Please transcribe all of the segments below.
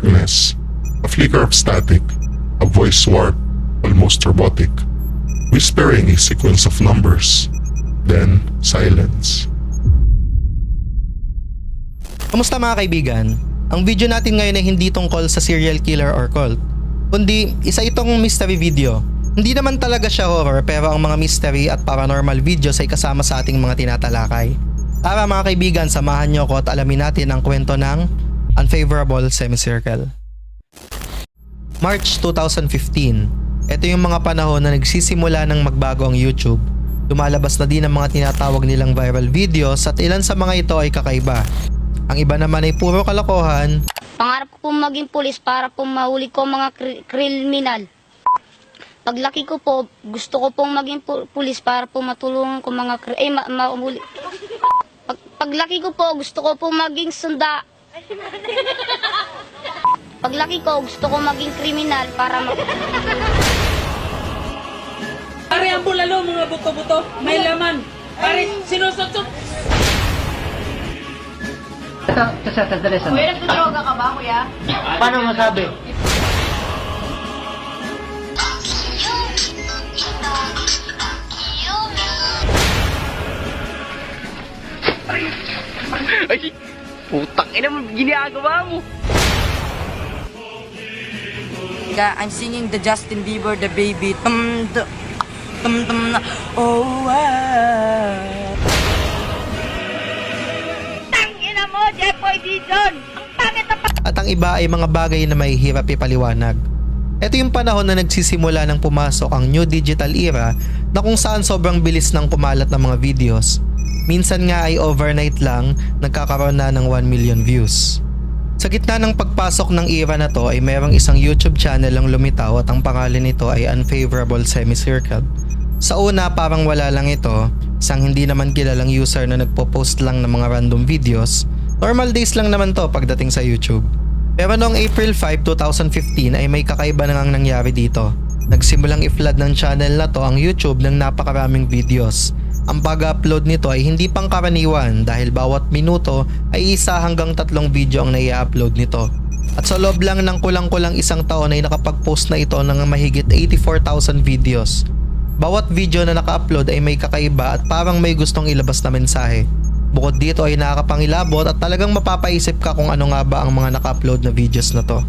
darkness, a flicker of static, a voice warp, almost robotic, whispering a sequence of numbers, then silence. Kamusta mga kaibigan? Ang video natin ngayon ay hindi tungkol sa serial killer or cult, kundi isa itong mystery video. Hindi naman talaga siya horror pero ang mga mystery at paranormal videos ay kasama sa ating mga tinatalakay. Tara mga kaibigan, samahan niyo ako at alamin natin ang kwento ng Unfavorable Semicircle. March 2015. Ito yung mga panahon na nagsisimula ng magbago ang YouTube. Lumalabas na din ang mga tinatawag nilang viral videos at ilan sa mga ito ay kakaiba. Ang iba naman ay puro kalokohan, Pangarap ko pong maging pulis para po mahuli ko mga kri- kriminal. Paglaki ko po, gusto ko pong maging pu- pulis para po matulungan ko mga kri- eh, ma- mahuli. Pag, paglaki ko po, gusto ko pong maging sunda. Paglaki ko, gusto ko maging kriminal para ma- Pare ang bulalo, mga buto-buto, may laman. Pare, sinusutsot. Ito, ito sa sandali, sandali. Kuya, nagdodroga ka ba, kuya? Paano masabi? Ay, putang ina mo, ginagawa mo. I'm singing the Justin Bieber, the baby. Tum, tum, tum, tum, na. Oh, wow. at ang iba ay mga bagay na may hirap ipaliwanag. Ito yung panahon na nagsisimula ng pumasok ang new digital era na kung saan sobrang bilis ng kumalat ng mga videos. Minsan nga ay overnight lang nagkakaroon na ng 1 million views. Sa gitna ng pagpasok ng era na to ay mayroong isang YouTube channel ang lumitaw at ang pangalan nito ay Unfavorable Semicircle. Sa una parang wala lang ito, isang hindi naman kilalang user na nagpo-post lang ng mga random videos. Normal days lang naman to pagdating sa YouTube. Pero noong April 5, 2015 ay may kakaiba na nangyari dito. Nagsimulang i-flood ng channel na to ang YouTube ng napakaraming videos. Ang pag-upload nito ay hindi pang karaniwan dahil bawat minuto ay isa hanggang tatlong video ang nai-upload nito. At sa loob lang ng kulang-kulang isang taon ay nakapag-post na ito ng mahigit 84,000 videos. Bawat video na naka-upload ay may kakaiba at parang may gustong ilabas na mensahe. Bukod dito ay nakakapangilabot at talagang mapapaisip ka kung ano nga ba ang mga naka-upload na videos na to.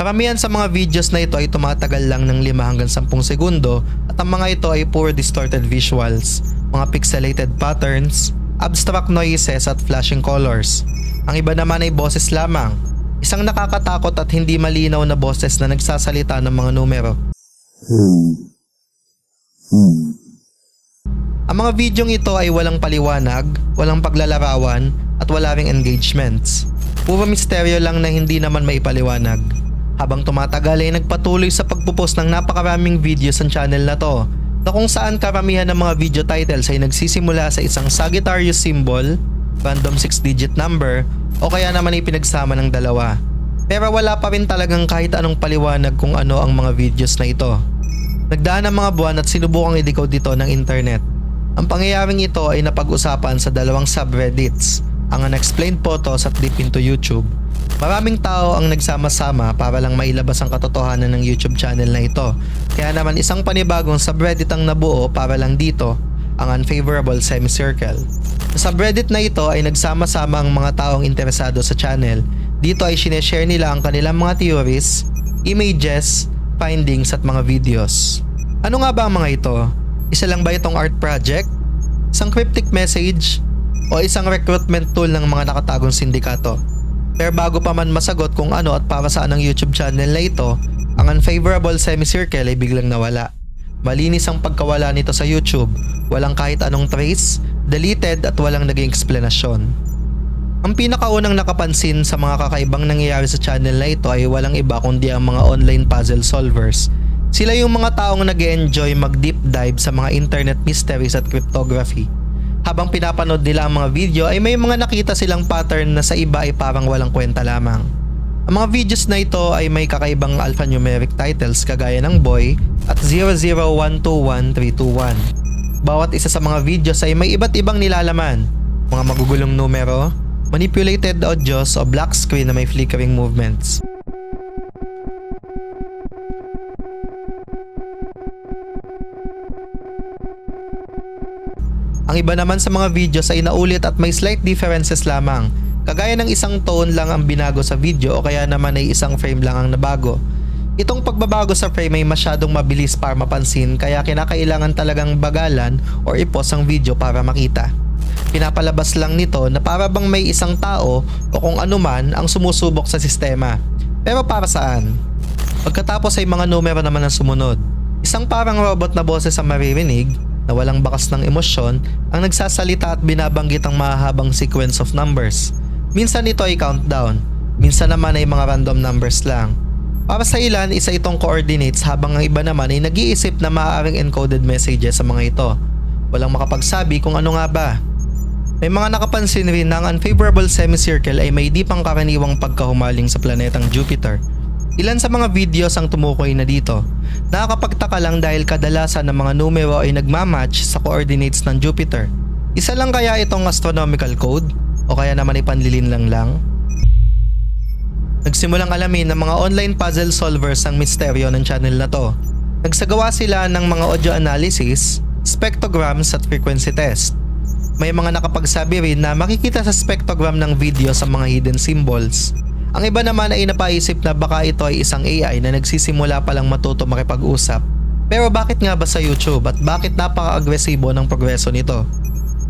Karamihan sa mga videos na ito ay tumatagal lang ng 5 hanggang 10 segundo at ang mga ito ay poor distorted visuals, mga pixelated patterns, abstract noises at flashing colors. Ang iba naman ay boses lamang, isang nakakatakot at hindi malinaw na boses na nagsasalita ng mga numero. Ang mga videong ito ay walang paliwanag, walang paglalarawan at wala ring engagements. Puro misteryo lang na hindi naman maipaliwanag. Habang tumatagal ay nagpatuloy sa pagpupost ng napakaraming videos sa channel na to na kung saan karamihan ng mga video titles ay nagsisimula sa isang Sagittarius symbol, random 6-digit number o kaya naman ay pinagsama ng dalawa. Pero wala pa rin talagang kahit anong paliwanag kung ano ang mga videos na ito. Nagdaan ang mga buwan at sinubukang i-decode dito ng internet. Ang pangyayaring ito ay napag-usapan sa dalawang subreddits, ang Unexplained Photos at Deep into YouTube. Maraming tao ang nagsama-sama para lang mailabas ang katotohanan ng YouTube channel na ito. Kaya naman isang panibagong subreddit ang nabuo para lang dito, ang Unfavorable Semicircle. Sa subreddit na ito ay nagsama-sama ang mga taong interesado sa channel. Dito ay sineshare nila ang kanilang mga theories, images, findings at mga videos. Ano nga ba ang mga ito? Isa lang ba itong art project? Isang cryptic message? O isang recruitment tool ng mga nakatagong sindikato? Pero bago pa man masagot kung ano at para saan ang YouTube channel na ito, ang unfavorable semicircle ay biglang nawala. Malinis ang pagkawala nito sa YouTube, walang kahit anong trace, deleted at walang naging eksplanasyon. Ang pinakaunang nakapansin sa mga kakaibang nangyayari sa channel na ito ay walang iba kundi ang mga online puzzle solvers. Sila yung mga taong nag enjoy mag deep dive sa mga internet mysteries at cryptography. Habang pinapanood nila ang mga video ay may mga nakita silang pattern na sa iba ay parang walang kwenta lamang. Ang mga videos na ito ay may kakaibang alphanumeric titles kagaya ng Boy at 0012131. Bawat isa sa mga videos ay may iba't ibang nilalaman, mga magugulong numero, manipulated audios o black screen na may flickering movements. Ang iba naman sa mga videos ay naulit at may slight differences lamang. Kagaya ng isang tone lang ang binago sa video o kaya naman ay isang frame lang ang nabago. Itong pagbabago sa frame ay masyadong mabilis para mapansin kaya kinakailangan talagang bagalan or ipos ang video para makita. Pinapalabas lang nito na para bang may isang tao o kung anuman ang sumusubok sa sistema. Pero para saan? Pagkatapos ay mga numero naman ang sumunod. Isang parang robot na boses ang maririnig na walang bakas ng emosyon ang nagsasalita at binabanggit ang mahahabang sequence of numbers. Minsan ito ay countdown, minsan naman ay mga random numbers lang. Para sa ilan, isa itong coordinates habang ang iba naman ay nag-iisip na maaaring encoded messages sa mga ito. Walang makapagsabi kung ano nga ba. May mga nakapansin rin na ang unfavorable semicircle ay may di pang karaniwang pagkahumaling sa planetang Jupiter. Ilan sa mga videos ang tumukoy na dito. Nakakapagtaka lang dahil kadalasan ng mga numero ay nagmamatch sa coordinates ng Jupiter. Isa lang kaya itong astronomical code? O kaya naman ipanlilin lang lang? Nagsimulang alamin ng mga online puzzle solvers ang misteryo ng channel na to. Nagsagawa sila ng mga audio analysis, spectrograms at frequency test. May mga nakapagsabi rin na makikita sa spectrogram ng video sa mga hidden symbols. Ang iba naman ay napaisip na baka ito ay isang AI na nagsisimula pa lang matuto makipag-usap. Pero bakit nga ba sa YouTube at bakit napaka-agresibo ng progreso nito?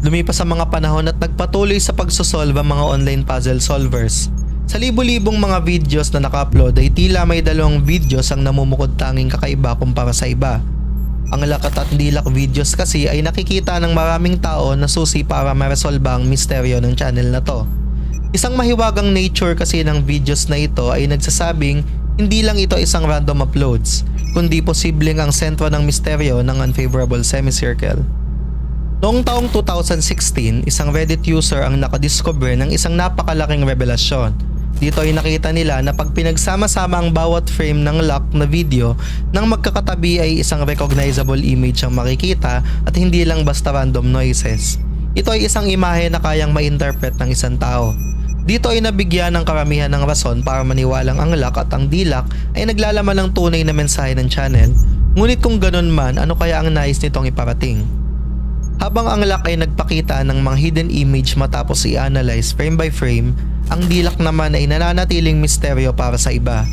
Lumipas ang mga panahon at nagpatuloy sa pagsosolve ang mga online puzzle solvers. Sa libo-libong mga videos na naka-upload ay tila may dalawang videos ang namumukod tanging kakaiba kumpara sa iba. Ang lakat at dilak videos kasi ay nakikita ng maraming tao na susi para maresolba ang misteryo ng channel na to. Isang mahiwagang nature kasi ng videos na ito ay nagsasabing hindi lang ito isang random uploads, kundi posibleng ang sentro ng misteryo ng unfavorable semicircle. Noong taong 2016, isang Reddit user ang nakadiscover ng isang napakalaking revelasyon. Dito ay nakita nila na pag pinagsama-sama ang bawat frame ng lock na video nang magkakatabi ay isang recognizable image ang makikita at hindi lang basta random noises. Ito ay isang imahe na kayang ma-interpret ng isang tao. Dito ay nabigyan ng karamihan ng rason para maniwalang ang lock at ang dilak ay naglalaman ng tunay na mensahe ng channel. Ngunit kung ganun man, ano kaya ang nais nitong iparating? Habang ang lock ay nagpakita ng mga hidden image matapos i-analyze frame by frame, ang dilak naman ay nananatiling misteryo para sa iba.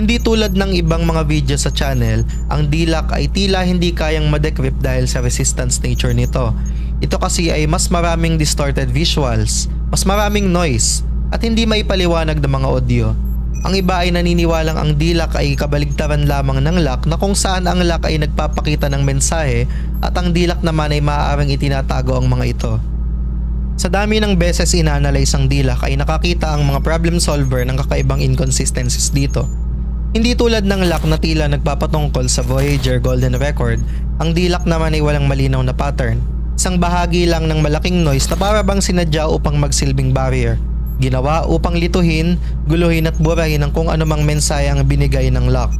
Hindi tulad ng ibang mga video sa channel, ang dilak ay tila hindi kayang madecrypt dahil sa resistance nature nito. Ito kasi ay mas maraming distorted visuals, mas maraming noise, at hindi maipaliwanag ng mga audio. Ang iba ay naniniwalang ang dilak ay kabaligtaran lamang ng lock na kung saan ang lock ay nagpapakita ng mensahe at ang dilak naman ay maaaring itinatago ang mga ito. Sa dami ng beses inanalyze ang dilak ay nakakita ang mga problem solver ng kakaibang inconsistencies dito. Hindi tulad ng lock na tila nagpapatungkol sa Voyager Golden Record, ang dilak naman ay walang malinaw na pattern. Isang bahagi lang ng malaking noise na para bang sinadya upang magsilbing barrier. Ginawa upang lituhin, guluhin at burahin ang kung anumang mensahe ang binigay ng lock.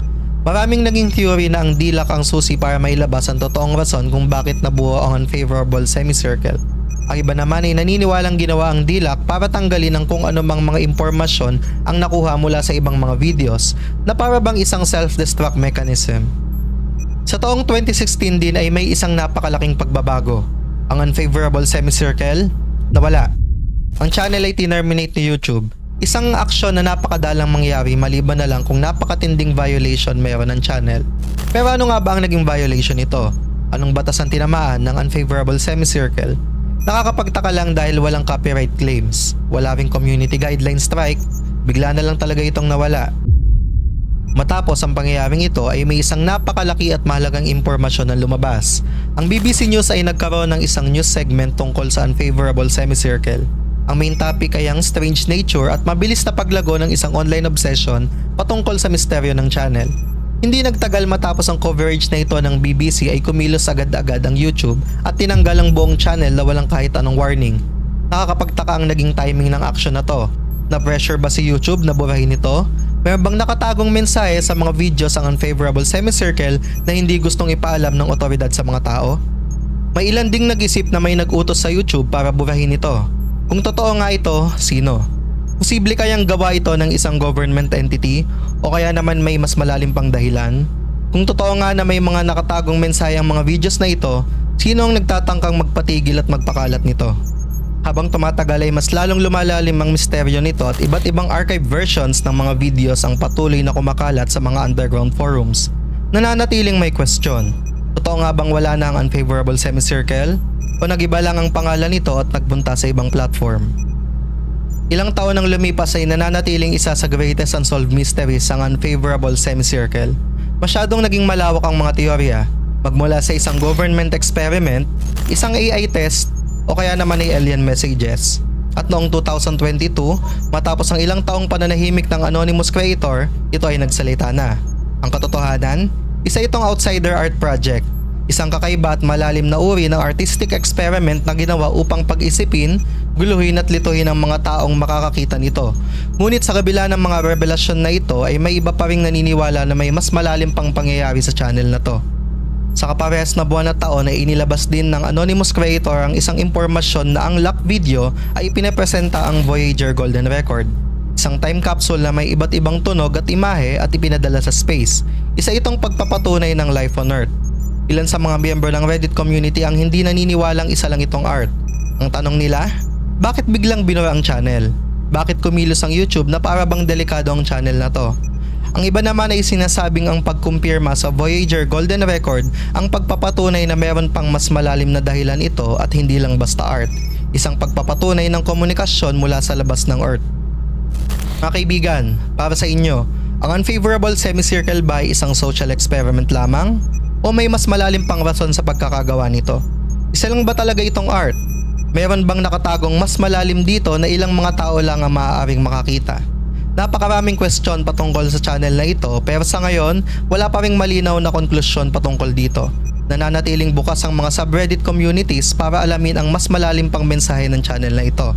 Maraming naging theory na ang dilak ang susi para mailabas ang totoong rason kung bakit nabuo ang unfavorable semicircle. Ang iba naman ay naniniwalang ginawa ang dilak para tanggalin ang kung anumang mga impormasyon ang nakuha mula sa ibang mga videos na para bang isang self-destruct mechanism. Sa taong 2016 din ay may isang napakalaking pagbabago. Ang unfavorable semicircle, nawala. Ang channel ay tinerminate ni YouTube. Isang aksyon na napakadalang mangyari maliban na lang kung napakatinding violation meron ng channel. Pero ano nga ba ang naging violation nito? Anong batas ang tinamaan ng unfavorable semicircle? Nakakapagtaka lang dahil walang copyright claims, wala ring community guideline strike, bigla na lang talaga itong nawala. Matapos ang pangyayaring ito ay may isang napakalaki at mahalagang impormasyon na lumabas. Ang BBC News ay nagkaroon ng isang news segment tungkol sa unfavorable semicircle. Ang main topic ay ang strange nature at mabilis na paglago ng isang online obsession patungkol sa misteryo ng channel. Hindi nagtagal matapos ang coverage na ito ng BBC ay kumilos agad-agad ang YouTube at tinanggal ang buong channel na walang kahit anong warning. Nakakapagtaka ang naging timing ng action na to. Na-pressure ba si YouTube na burahin ito? Meron bang nakatagong mensahe sa mga videos ang unfavorable semicircle na hindi gustong ipaalam ng otoridad sa mga tao? May ilan ding nag-isip na may nag-utos sa YouTube para burahin ito. Kung totoo nga ito, sino? Posible kayang gawa ito ng isang government entity o kaya naman may mas malalim pang dahilan? Kung totoo nga na may mga nakatagong mensahe ang mga videos na ito, sino ang nagtatangkang magpatigil at magpakalat nito? Habang tumatagal ay mas lalong lumalalim ang misteryo nito at iba't ibang archive versions ng mga videos ang patuloy na kumakalat sa mga underground forums. Nananatiling may question. Totoo nga bang wala na ang unfavorable semicircle? O nagiba lang ang pangalan nito at nagbunta sa ibang platform? Ilang taon nang lumipas ay nananatiling isa sa greatest unsolved mysteries ang unfavorable semicircle. Masyadong naging malawak ang mga teorya, magmula sa isang government experiment, isang AI test, o kaya naman ay alien messages. At noong 2022, matapos ang ilang taong pananahimik ng anonymous creator, ito ay nagsalita na. Ang katotohanan, isa itong outsider art project Isang kakaiba at malalim na uri ng artistic experiment na ginawa upang pag-isipin, guluhin at lituhin ang mga taong makakakita nito. Ngunit sa kabila ng mga revelasyon na ito ay may iba pa ring naniniwala na may mas malalim pang pangyayari sa channel na to. Sa kaparehas na buwan at taon ay inilabas din ng anonymous creator ang isang impormasyon na ang lock video ay ipinapresenta ang Voyager Golden Record. Isang time capsule na may iba't ibang tunog at imahe at ipinadala sa space. Isa itong pagpapatunay ng life on Earth. Ilan sa mga miyembro ng Reddit community ang hindi naniniwalang isa lang itong art. Ang tanong nila, bakit biglang binura ang channel? Bakit kumilos ang YouTube na para bang delikado ang channel na to? Ang iba naman ay sinasabing ang pagkumpirma sa Voyager Golden Record ang pagpapatunay na meron pang mas malalim na dahilan ito at hindi lang basta art. Isang pagpapatunay ng komunikasyon mula sa labas ng Earth. Mga kaibigan, para sa inyo, ang unfavorable semicircle ba ay isang social experiment lamang? O may mas malalim pang rason sa pagkakagawa nito? Isa lang ba talaga itong art? Meron bang nakatagong mas malalim dito na ilang mga tao lang ang maaaring makakita? Napakaraming question patungkol sa channel na ito pero sa ngayon wala pa ring malinaw na konklusyon patungkol dito. Nananatiling bukas ang mga subreddit communities para alamin ang mas malalim pang mensahe ng channel na ito.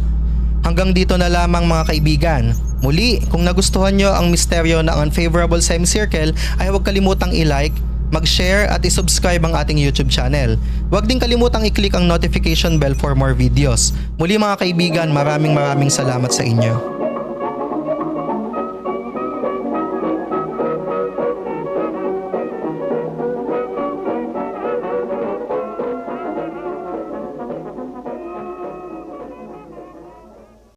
Hanggang dito na lamang mga kaibigan. Muli, kung nagustuhan nyo ang misteryo ng unfavorable semicircle ay huwag kalimutang i-like, mag-share at i-subscribe ang ating YouTube channel. Huwag din kalimutang i-click ang notification bell for more videos. Muli mga kaibigan, maraming maraming salamat sa inyo.